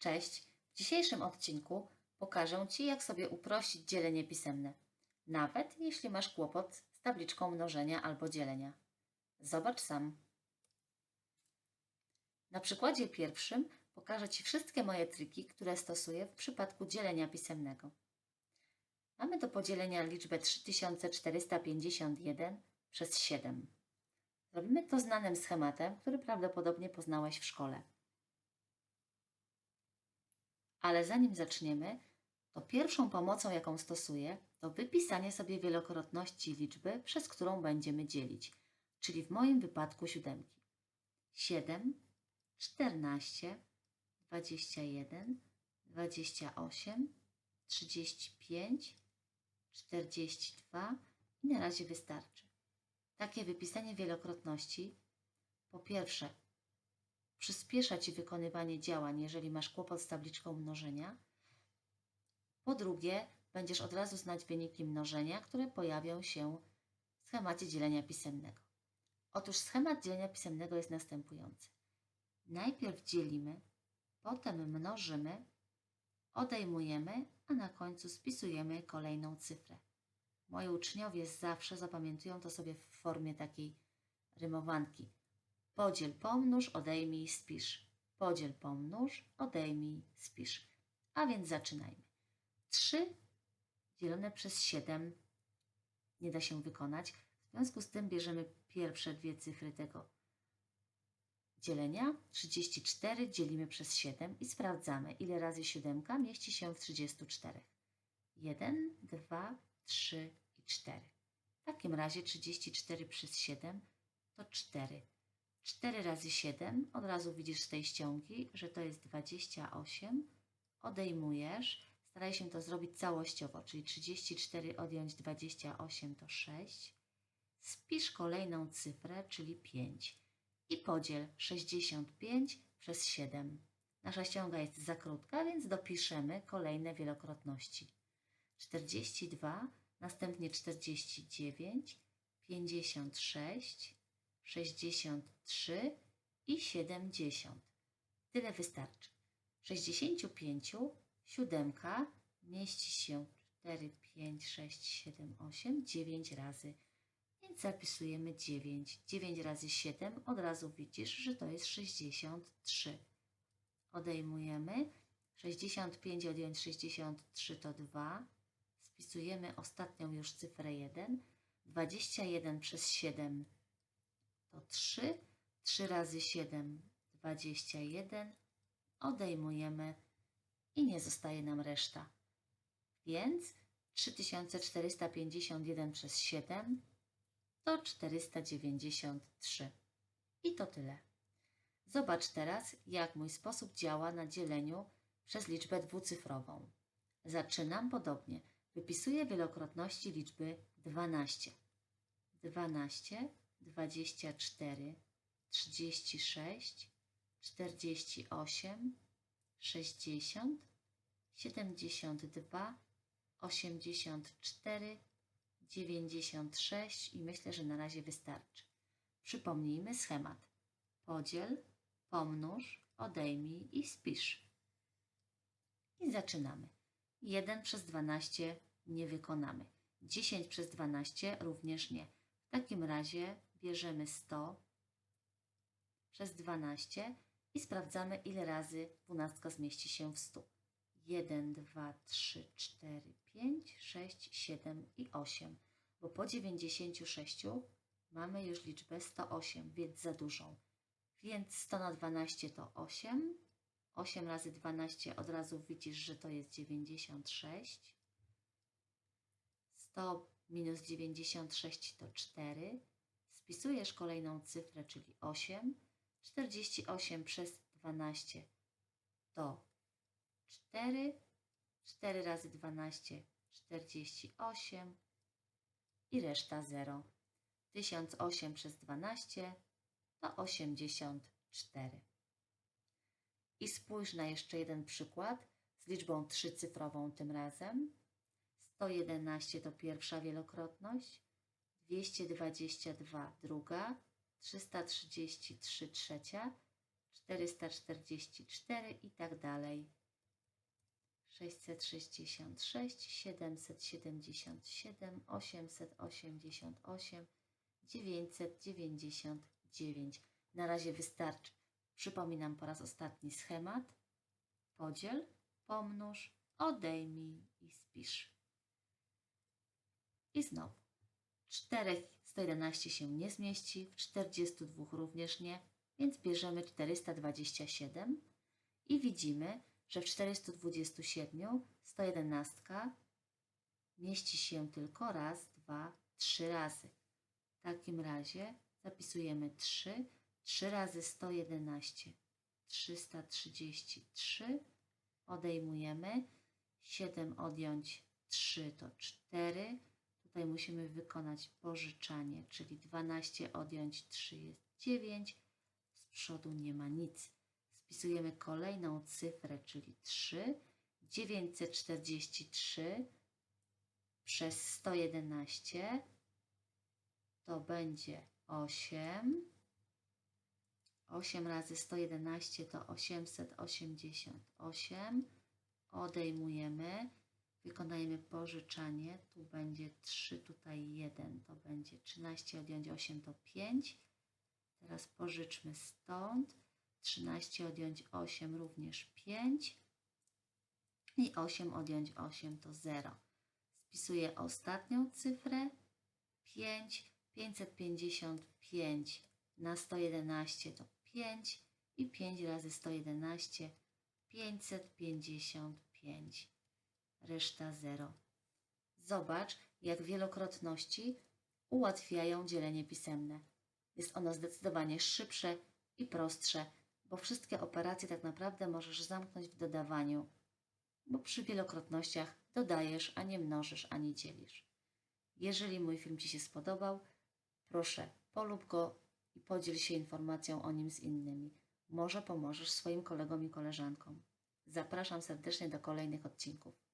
Cześć! W dzisiejszym odcinku pokażę Ci, jak sobie uprościć dzielenie pisemne, nawet jeśli masz kłopot z tabliczką mnożenia albo dzielenia. Zobacz sam. Na przykładzie pierwszym pokażę Ci wszystkie moje triki, które stosuję w przypadku dzielenia pisemnego. Mamy do podzielenia liczbę 3451 przez 7. Robimy to znanym schematem, który prawdopodobnie poznałeś w szkole. Ale zanim zaczniemy, to pierwszą pomocą, jaką stosuję, to wypisanie sobie wielokrotności liczby, przez którą będziemy dzielić, czyli w moim wypadku siódemki. 7, 14, 21, 28, 35, 42 i na razie wystarczy. Takie wypisanie wielokrotności po pierwsze przyspiesza Ci wykonywanie działań, jeżeli masz kłopot z tabliczką mnożenia. Po drugie, będziesz od razu znać wyniki mnożenia, które pojawią się w schemacie dzielenia pisemnego. Otóż schemat dzielenia pisemnego jest następujący. Najpierw dzielimy, potem mnożymy, odejmujemy, a na końcu spisujemy kolejną cyfrę. Moi uczniowie zawsze zapamiętują to sobie w formie takiej rymowanki. Podziel, pomnóż, odejmij, spisz. Podziel, pomnóż, odejmij, spisz. A więc zaczynajmy. 3 dzielone przez 7 nie da się wykonać. W związku z tym bierzemy pierwsze dwie cyfry tego dzielenia. 34 dzielimy przez 7 i sprawdzamy, ile razy 7 mieści się w 34. 1, 2, 3 i 4. W takim razie 34 przez 7 to 4. 4 razy 7, od razu widzisz z tej ściągi, że to jest 28. Odejmujesz, staraj się to zrobić całościowo, czyli 34 odjąć 28 to 6. Spisz kolejną cyfrę, czyli 5 i podziel 65 przez 7. Nasza ściąga jest za krótka, więc dopiszemy kolejne wielokrotności. 42, następnie 49, 56, 63 i 70. Tyle wystarczy. 65 siódemka mieści się 4, 5, 6, 7, 8, 9 razy. Więc zapisujemy 9. 9 razy 7 od razu widzisz, że to jest 63. Odejmujemy. 65 odjąć 63 to 2. Spisujemy ostatnią już cyfrę 1. 21 przez 7 to 3. 3 razy 7 21. Odejmujemy i nie zostaje nam reszta. Więc 3451 przez 7 to 493. I to tyle. Zobacz teraz, jak mój sposób działa na dzieleniu przez liczbę dwucyfrową. Zaczynam podobnie. Wypisuję wielokrotności liczby 12. 12, 24, 36, 48, 60, 72, 84, 96 i myślę, że na razie wystarczy. Przypomnijmy schemat. Podziel, pomnóż, odejmij i spisz. I zaczynamy. 1 przez 12 nie wykonamy. 10 przez 12 również nie. W takim razie bierzemy 100 przez 12 i sprawdzamy, ile razy 12 zmieści się w 100. 1, 2, 3, 4, 5, 6, 7 i 8, bo po 96 mamy już liczbę 108, więc za dużą. Więc 100 na 12 to 8. 8 razy 12 od razu widzisz, że to jest 96. 100 minus 96 to 4. Spisujesz kolejną cyfrę, czyli 8. 48 przez 12 to 4. 4 razy 12 48 i reszta 0. 1008 przez 12 to 84. I spójrz na jeszcze jeden przykład z liczbą trzycyfrową tym razem. 111 to pierwsza wielokrotność, 222 druga, 333 trzecia, 444 i tak dalej. 666, 777, 888, 999. Na razie wystarczy. Przypominam po raz ostatni schemat. Podziel, pomnóż, odejmij i spisz. I znowu. 4 111 się nie zmieści, w 42 również nie, więc bierzemy 427 i widzimy, że w 427 111 mieści się tylko raz, dwa, trzy razy. W takim razie zapisujemy 3, 3 razy 111, 333, odejmujemy, 7 odjąć 3 to 4, tutaj musimy wykonać pożyczanie, czyli 12 odjąć 3 jest 9, z przodu nie ma nic. Spisujemy kolejną cyfrę, czyli 3, 943 przez 111 to będzie 8. 8 razy 111 to 888. Odejmujemy. Wykonajmy pożyczanie. Tu będzie 3, tutaj 1. To będzie 13 odjąć 8 to 5. Teraz pożyczmy stąd. 13 odjąć 8 również 5. I 8 odjąć 8 to 0. Spisuję ostatnią cyfrę. 5. 555 na 111 to 5 i 5 razy 111 555. Reszta 0. Zobacz, jak wielokrotności ułatwiają dzielenie pisemne. Jest ono zdecydowanie szybsze i prostsze, bo wszystkie operacje tak naprawdę możesz zamknąć w dodawaniu, bo przy wielokrotnościach dodajesz, a nie mnożysz, ani dzielisz. Jeżeli mój film Ci się spodobał, proszę polub go i podziel się informacją o nim z innymi. Może pomożesz swoim kolegom i koleżankom. Zapraszam serdecznie do kolejnych odcinków.